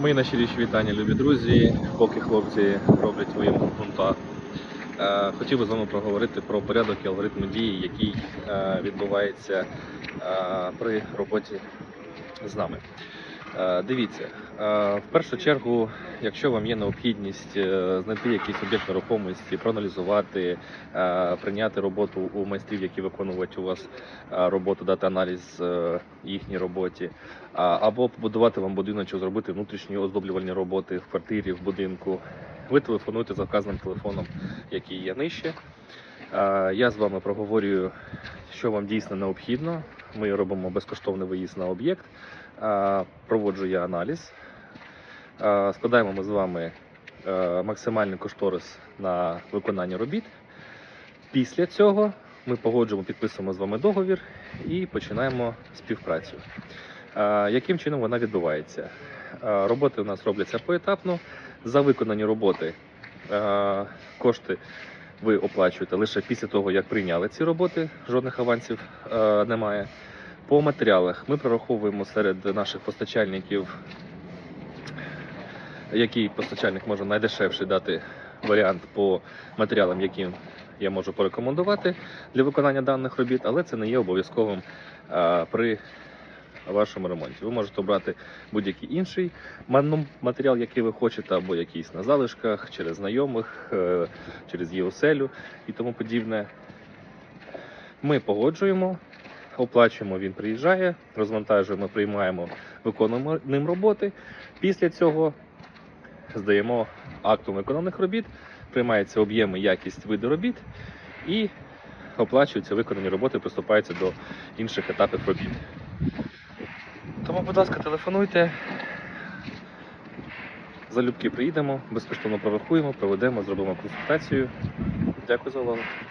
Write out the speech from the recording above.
Мої найщиріші вітання, любі друзі, поки хлопці роблять свої грунта. Е, Хотів би з вами проговорити про порядок і алгоритм дії, який е, відбувається е, при роботі з нами. Е, Дивіться, е, в першу чергу, якщо вам є необхідність е, знайти якийсь об'єкт нерухомості, проаналізувати, прийняти роботу у майстрів, які виконують у вас роботу, дати аналіз їхній роботі, або побудувати вам будиночок, зробити внутрішні оздоблювальні роботи в квартирі, в будинку. Ви телефонуєте за вказаним телефоном, який є нижче. А, Я з вами проговорюю, що вам дійсно необхідно. Ми робимо безкоштовний виїзд на об'єкт, проводжу я аналіз. Складаємо ми з вами е, максимальний кошторис на виконання робіт. Після цього ми погоджуємо, підписуємо з вами договір і починаємо співпрацю. Е, Яким чином вона відбувається? Е, Роботи у нас робляться поетапно. За виконані роботи е, кошти ви оплачуєте лише після того, як прийняли ці роботи. Жодних авансів е, немає. По матеріалах ми прораховуємо серед наших постачальників, який постачальник може найдешевший дати варіант по матеріалам, яким я можу порекомендувати для виконання даних робіт, але це не є обов'язковим е, при вашому ремонті. Ви можете обрати будь-який інший матеріал, який ви хочете, або якийсь на залишках, через знайомих, е, через ЄОСЕЛю і тому подібне. Ми погоджуємо, оплачуємо, він приїжджає, розвантажуємо, приймаємо, виконуємо ним роботи. Після цього здаємо актом виконаних робіт, приймаються об'єми, якість види робіт і оплачуються виконані роботи, приступаються до інших етапів робіт. Тому, будь ласка, телефонуйте. Залюбки приїдемо, безкоштовно прорахуємо, проведемо, зробимо консультацію. Дякую за увагу.